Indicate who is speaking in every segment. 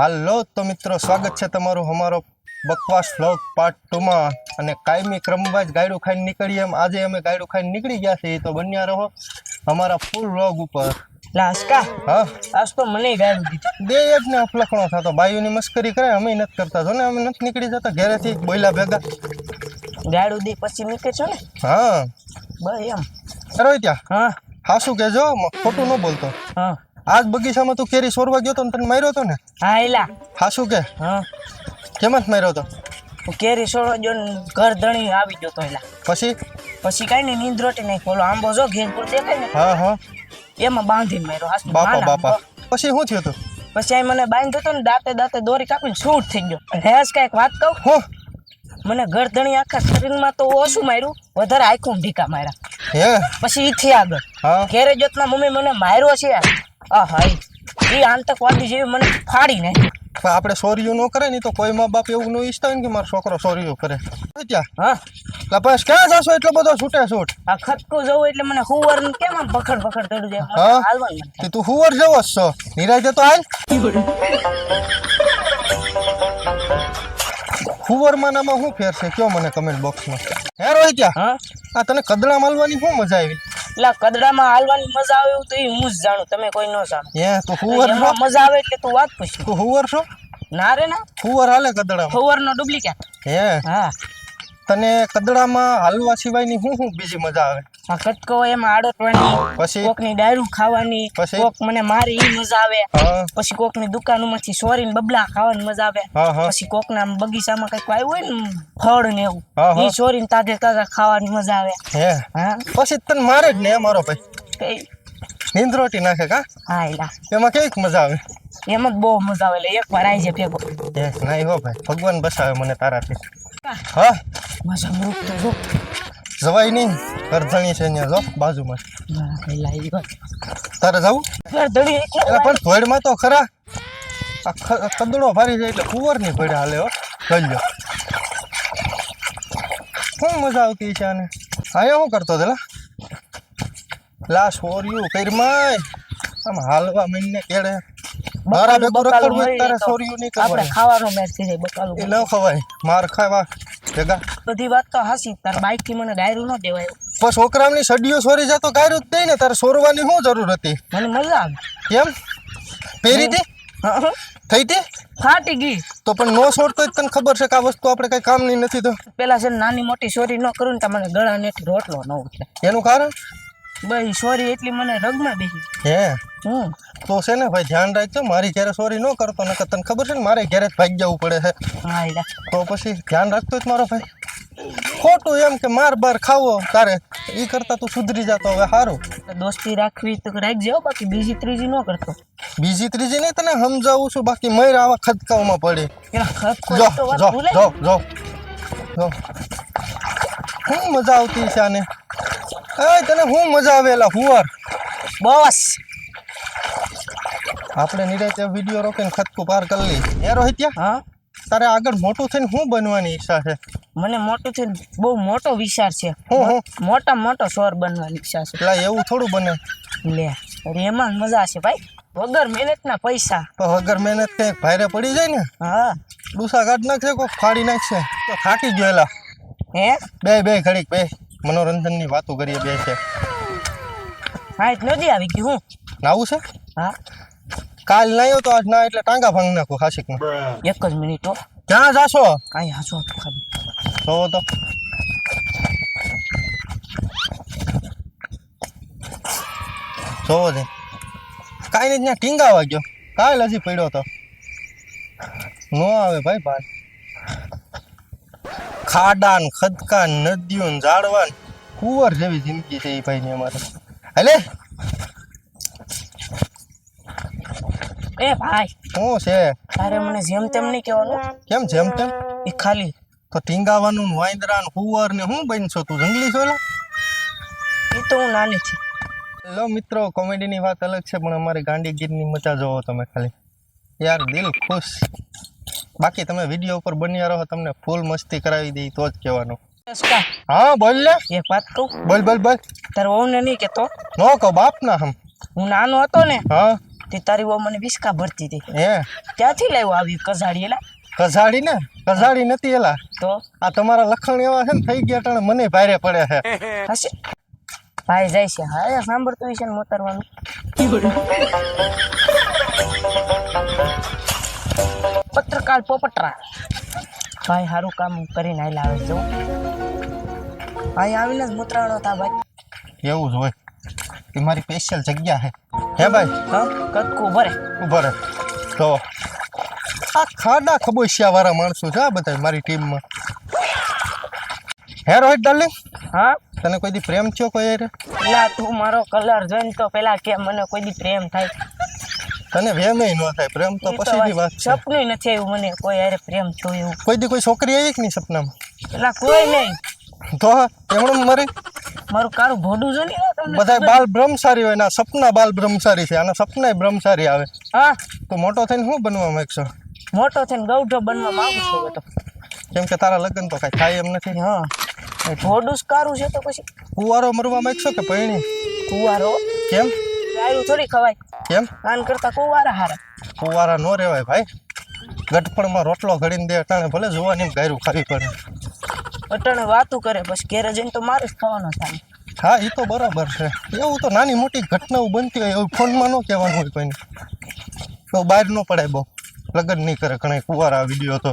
Speaker 1: હાલો તો મિત્રો સ્વાગત છે તમારું અમારો બકવાસ વ્લોગ પાર્ટ ટુમાં અને કાયમી ક્રમવાજ ગાયડું ખાઈને નીકળીએ એમ. આજે અમે ગાયડું ખાઈને નીકળી ગયા છીએ તો બન્યા રહો અમારા ફૂલ વ્લોગ ઉપર.
Speaker 2: લાસ્કા?
Speaker 1: હા?
Speaker 2: આજ તો મને ગાડું દીધું.
Speaker 1: બે એક ને અફલખણો થતો બાયુની મસ્કરી કરે અમે નથી કરતા. જો ને અમે નથી નીકળી જતા ઘરેથી બોયલા ભેગા.
Speaker 2: ગાડું દી પછી નીકળશો ને?
Speaker 1: હા.
Speaker 2: બસ એમ.
Speaker 1: રોઈ ત્યાં
Speaker 2: હા
Speaker 1: હાસું કહેજો? ખોટું ન બોલતો.
Speaker 2: હા.
Speaker 1: આજ બગીચામાં તું કેરી સોરવા ગયો તો ને તને માર્યો તો ને?
Speaker 2: હા એલા.
Speaker 1: હાસું કે?
Speaker 2: હા.
Speaker 1: કેમ જ માર્યો તો?
Speaker 2: હું કેરી સોળો ગયો ને ઘર ધણી આવી ગયો તો એલા.
Speaker 1: પછી?
Speaker 2: પછી કઈ નહીં નીંદ રોટી નહીં. બોલો આંબો જો ઘેરપુર દેખાય ને?
Speaker 1: હા હા.
Speaker 2: એમાં બાંધીને માર્યો હાસ
Speaker 1: બાપા બાપા. પછી શું થયું તું?
Speaker 2: પછી આ મને બાંધ્યો તો ને દાંતે દાંતે દોરી કાપીને છૂટ થઈ ગયો. હેસ કાંઈક વાત કહું?
Speaker 1: હું.
Speaker 2: મને ગરદણી આખા શરીરમાં તો ઓછું માર્યું વધારે આખું ઢીકા માર્યા.
Speaker 1: હે?
Speaker 2: પછી ઈથી આગળ.
Speaker 1: હા.
Speaker 2: ઘેરે જોતના મમ્મી મને માર્યો છે. આ હાય એ આતંકવાદી જેવી મને ફાડી
Speaker 1: પણ આપણે સોરીયું ન કરે ને તો કોઈ મા બાપ એવું ન ઈચ્છતા હોય ને કે મારો છોકરો સોરીયું કરે. ત્યાં.
Speaker 2: હા.
Speaker 1: લપાસ ક્યાં જશો? એટલો બધો છૂટે છૂટ.
Speaker 2: આ ખતકો જવું એટલે મને હુવર કેમ આમ પકડ પકડ તડું જાય
Speaker 1: હા?
Speaker 2: હાલવાનું
Speaker 1: તું હુવર જવો જ છો. નિરાજે તો હાલ. હુવરમાં નામાં શું ફેર છે? કયો મને કમેન્ટ બોક્સમાં હે રોહિત્યા
Speaker 2: હા?
Speaker 1: આ તને કદડા માલવાની શું મજા આવી?
Speaker 2: એટલે કદડામાં હાલવાની મજા આવે એવું તો એ હું જ જાણું તમે કોઈ ન જાણો.
Speaker 1: હે તો હુવર
Speaker 2: એમાં મજા આવે એટલે તું વાત પૂછ.
Speaker 1: તું હુવર છો?
Speaker 2: ના રે ના.
Speaker 1: હુવર હાલે કદડામાં?
Speaker 2: હુવર નો ડુપ્લિકેટ.
Speaker 1: હે?
Speaker 2: હા.
Speaker 1: તને કદડામાં હાલવા સિવાયની શું શું બીજી મજા આવે?
Speaker 2: આ કટકો એમાં આડોટવાની
Speaker 1: પછી?
Speaker 2: કોકની ડાયરું ખાવાની
Speaker 1: પછી?
Speaker 2: કોક મને મારી ઈ મજા આવે. પછી કોકની સોરી ને બબલા ખાવાની મજા આવે. પછી કોકના આમ બગીચામાં કંઈક આવ્યું હોય ને ફળ ને એવું
Speaker 1: હા,
Speaker 2: સોરી ને તાજે તાજા ખાવાની મજા આવે.
Speaker 1: હા. પછી તને મારે જ ને મારો ભાઈ.
Speaker 2: કઈ?
Speaker 1: નીંદરોટી નાખે કા?
Speaker 2: હા એલા
Speaker 1: એમાં કંઈક મજા આવે?
Speaker 2: એમ જ બહુ મજા આવે એટલે એકવાર આવી જાય ભેગો.
Speaker 1: નહીં હો ભાઈ. ભગવાન બસાવે મને તારાથી. હા.
Speaker 2: મજા મૃત તો
Speaker 1: જવાય નહીં કરધણી છે અહીંયા. જો બાજુમાં. તારે જવું?
Speaker 2: એટલે
Speaker 1: પણ ભોયડમાં તો ખરા. આ કદડો ફારી જાય એટલે કુંવરની ભોયડ હાલે હો. ગલ્યો શું મજા આવતી છે આને? અહીંયા શું કરતો પેલા લા? સોર્યું કરમાય આમ હાલવા મહિને કેડે મારા ભેગું રખડવું હોય તારે
Speaker 2: તો
Speaker 1: નહીં
Speaker 2: આપણે ખાવાનો મેચ થઈ જાય બકાલું
Speaker 1: એ ન ખવાય. માર ખાવા ભેગા.
Speaker 2: બધી વાત તો હાસી તાર બાઈકથી મને ડાયરું ન દેવાય.
Speaker 1: પણ છોકરાની સડીઓ સોરી જતો ગાયરું જ દઈ ને તારે સોરવાની શું જરૂર હતી?
Speaker 2: મને મજા આવે.
Speaker 1: કેમ પહેરી હતી થઈ હતી
Speaker 2: ફાટી ગઈ.
Speaker 1: તો પણ નો જ તને ખબર છે કે આ વસ્તુ આપણે કઈ કામની નથી તો.
Speaker 2: પેલા છે નાની મોટી સોરી ન કરું ને તો મને ગળા ને રોટલો ન ઉઠે
Speaker 1: એનું કારણ?
Speaker 2: બઈ સોરી એટલી મને રગમાં બેસી
Speaker 1: હે?
Speaker 2: હમ.
Speaker 1: તો છે ને ભાઈ ધ્યાન રાખજો. મારી ઘેરે સોરી ન કરતો નકર તને ખબર છે ને મારે ઘેરે જ ભાગ જવું પડે છે.
Speaker 2: હા
Speaker 1: તો પછી ધ્યાન રાખતો જ મારો ભાઈ. ખોટું એમ કે માર બાર ખાવો તારે. એ કરતા તું સુધરી જતો હવે સારું
Speaker 2: દોસ્તી રાખવી તો રાખજો બાકી બીજી ત્રીજી ન કરતો.
Speaker 1: બીજી ત્રીજી નહીં તને સમજાવું છું. બાકી મયર આવા ખદકાઓમાં પડે. જો જો જો જો. જો. શું મજા આવતી છે આને. એ તને શું મજા આવે એલા હુવાર?
Speaker 2: બસ.
Speaker 1: આપણે નિરાતે વીડિયો રોકીને ખતકું પાર કરી લઈ એ રોહિત્યા
Speaker 2: હા?
Speaker 1: તારે આગળ મોટું થઈને શું બનવાની ઈચ્છા છે?
Speaker 2: મને મોટું થઈને બહુ મોટો વિચાર છે.
Speaker 1: હું હું?
Speaker 2: મોટા મોટો સ્વર બનવાની ઈચ્છા છે.
Speaker 1: એટલે એવું થોડું બને.
Speaker 2: લે અરે એમાં મજા છે ભાઈ. વગર મહેનતના પૈસા.
Speaker 1: તો વગર મહેનત કંઈક ભાઈરે પડી જાય ને?
Speaker 2: હા.
Speaker 1: ડુસા કાઢ નાખશે કોઈ ફાડી નાખશે. તો થાકી ગયો એલા.
Speaker 2: હે?
Speaker 1: બે બે ઘડીક બે. મનોરંજનની વાતો કરીએ બે છે.
Speaker 2: હા એટલે નદી આવી ગઈ હું?
Speaker 1: નાવું છે?
Speaker 2: હા.
Speaker 1: કાલ નાયો તો આજ ના એટલે ટાંગા ભાંગ નાખું ખાસી
Speaker 2: એક જ મિનિટ હો.
Speaker 1: ક્યાં જાશો?
Speaker 2: કાંઈ હાચો ખાલી
Speaker 1: જોવો તો જોવો છે કાંઈ નહીં ત્યાં ટીંગા વાગ્યો. કાલ હજી પડ્યો તો. નો આવે ભાઈ ભાઈ. ખાડા ને ખદકા ને નદીઓ ને ઝાડવા ને કુંવર જેવી જિંદગી છે એ ભાઈની અમારે. એટલે
Speaker 2: એ ભાઈ.
Speaker 1: શું છે?
Speaker 2: તારે મને જેમ તેમ નહીં કહેવાનું?
Speaker 1: કેમ જેમ તેમ?
Speaker 2: એ ખાલી.
Speaker 1: તો ટીંગાવાનું ને વાંદરા ને કુંવર ને શું બનશો તું જંગલી છો
Speaker 2: એ તો હું નાની છું.
Speaker 1: હેલો મિત્રો કોમેડીની વાત અલગ છે પણ અમારી ગાંડીગીરની મજા જોવો તમે ખાલી. યાર દિલ ખુશ. બાકી તમે વીડિયો ઉપર બન્યા રહો તમને ફૂલ મસ્તી કરાવી દઈ તો જ કહેવાનું. હા બોલ લે
Speaker 2: એક વાત કહું?
Speaker 1: બોલ બોલ બોલ.
Speaker 2: તારો ઓને નહીં કેતો
Speaker 1: નો કહો બાપ ના હમ.
Speaker 2: હું નાનો હતો ને
Speaker 1: હા.
Speaker 2: તે તારી વહુ મને વિસ્કા ભરતી હતી.
Speaker 1: હે.
Speaker 2: ત્યાંથી લાવ્યો આવી કઝાડી એલા?
Speaker 1: કઝાડી ને? કઝાડી નથી એલા.
Speaker 2: તો?
Speaker 1: આ તમારા લખણ એવા છે ને થઈ ગયા ટાણે મને ભારે પડે છે.
Speaker 2: હશે. ભાઈ જાય છે. હા સાંભળતું હશે ને મોતરવાનું. પત્રકાર પોપટરા. ભાઈ સારું કામ કરીને આવેલા આવે જો. ભાઈ આવીને જ મૂતરાણો હતા ભાઈ.
Speaker 1: એવું જ હોય. એ મારી સ્પેશિયલ જગ્યા છે. હે ભાઈ?
Speaker 2: હા કદકું ભરે
Speaker 1: ઊભો રહે તો આ ખાડા ખબોશિયા વાળા માણસો છે આ બધા મારી ટીમમાં. હે રોહિત ડાર્લિંગ
Speaker 2: હા?
Speaker 1: તને કોઈ દી પ્રેમ થયો કોઈ
Speaker 2: એટલે તું મારો કલર જોઈને તો પેલા કે મને કોઈ દી પ્રેમ થાય.
Speaker 1: તને વેમે ન થાય પ્રેમ તો
Speaker 2: પછી તો
Speaker 1: પછીની વાત છે.
Speaker 2: સપનું નથી આવ્યું મને કોઈ હારે પ્રેમ થયો એવું.
Speaker 1: કોઈ દી કોઈ છોકરી આવી કે નહીં સપનામાં?
Speaker 2: પેલા કોઈ નહીં.
Speaker 1: તો એમણે મરી
Speaker 2: મારું કારું ભોડું જો નહીં બધાય
Speaker 1: બધા બાલ બ્રહ્મચારી હોય ના સપના બાલ બ્રહ્મચારી છે આના સપના બ્રહ્મચારી આવે.
Speaker 2: હા.
Speaker 1: તો મોટો થઈને શું બનવા માંગશો?
Speaker 2: મોટો થઈને ગૌઢો બનવા માંગુ છું તો.
Speaker 1: કેમ કે તારા લગ્ન તો કાંઈ થાય એમ નથી.
Speaker 2: હા. ભોડું જ કારું છે તો પછી.
Speaker 1: કુંવારો મરવા માંગશો કે પૈણી?
Speaker 2: કુવારો?
Speaker 1: કેમ?
Speaker 2: ગાયું થોડી ખવાય.
Speaker 1: કેમ?
Speaker 2: આન કરતા કુવારા હારા.
Speaker 1: કુંવારા નો રહેવાય ભાઈ. ગટપણમાં રોટલો ઘડીને દે અટાણે ભલે જોવાની ગાયરું ખાવી પડે.
Speaker 2: અટાણે વાતું કરે પછી ઘેરે જઈને તો મારે જ ખાવાનો થાય.
Speaker 1: હા એ તો બરાબર છે. એવું તો નાની મોટી ઘટનાઓ બનતી હોય એવું ફોનમાં ન કહેવાનું હોય કોઈને. તો બહાર ન પડાય બહુ. લગ્ન નહીં કરે ઘણા કુંવારા વીડિયો તો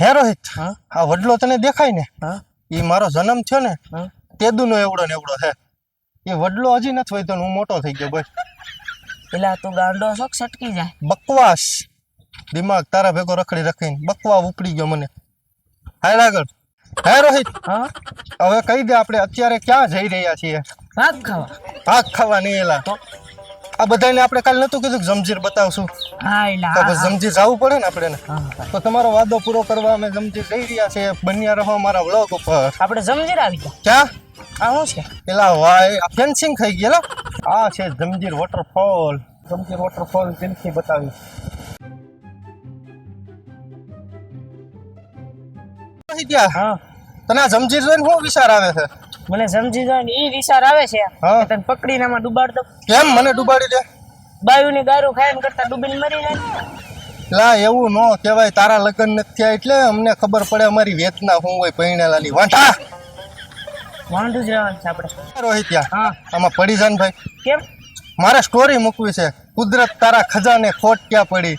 Speaker 1: હે રોહિત
Speaker 2: હા?
Speaker 1: આ વડલો તને દેખાય ને?
Speaker 2: હા.
Speaker 1: એ મારો જન્મ થયો ને?
Speaker 2: હા.
Speaker 1: તેદુનો એવડો ને એવડો છે. એ વડલો હજી નથી હોય તો હું મોટો થઈ ગયો ભાઈ
Speaker 2: પેલા તું ગાંડો શોખ છટકી જાય?
Speaker 1: બકવાસ. દિમાગ તારા ભેગો રખડી રખીને બકવા ઉપડી ગયો મને. હાલ આગળ હે રોહિત.
Speaker 2: હા?
Speaker 1: હવે કહી દે આપણે અત્યારે ક્યાં જઈ રહ્યા છીએ.
Speaker 2: ભાગ ખાવા.
Speaker 1: ભાગ ખાવા નહીં એલા.
Speaker 2: તો?
Speaker 1: આ બધાને આપણે કાલ નતું કીધું જમજીર બતાવશું. તો જમજીર જવું પડે ને આપણે. તો તમારો વાદો પૂરો કરવા અમે જમજીર જઈ રહ્યા છે બન્યા રહો અમારા વ્લોગ ઉપર.
Speaker 2: આપણે જમજીર આવી ગયા.
Speaker 1: ક્યાં?
Speaker 2: આ શું છે.
Speaker 1: પેલા વાય ફેન્સિંગ થઈ ગયેલા આ છે જમજીર વોટરફોલ જમજીર વોટરફોલ દિલથી બતાવી.
Speaker 2: હા.
Speaker 1: તને જમજીર જોઈને શું વિચાર આવે છે?
Speaker 2: મને સમજી જોઈને એ વિચાર આવે છે. કે તને પકડીને આમાં ડુબાડ દો
Speaker 1: કેમ? મને ડુબાડી દે.
Speaker 2: બાયુની ગારું ખાઈને કરતા ડૂબીને મરી જાય.
Speaker 1: લા એવું ન કહેવાય. તારા લગ્ન નથી થયા એટલે અમને ખબર પડે અમારી વેતના શું હોય પૈણેલાની વાંઢા.
Speaker 2: વાંઢું જ રહેવાનું છે આપણે.
Speaker 1: રોહિત
Speaker 2: હા.
Speaker 1: આમાં પડી જાન ભાઈ.
Speaker 2: કેમ?
Speaker 1: મારે સ્ટોરી મૂકવી છે. કુદરત તારા ખજાને ખોટ ક્યાં પડી.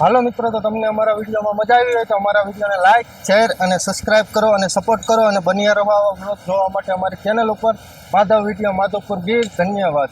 Speaker 1: હાલો મિત્રો તો તમને અમારા વિડીયોમાં મજા આવી હોય તો અમારા વિડીયોને લાઈક શેર અને સબસ્ક્રાઇબ કરો અને સપોર્ટ કરો અને બન્યા રહો આવા જોવા માટે અમારી ચેનલ ઉપર. માધવ વીડિયો માધવપુર ગીર. ધન્યવાદ.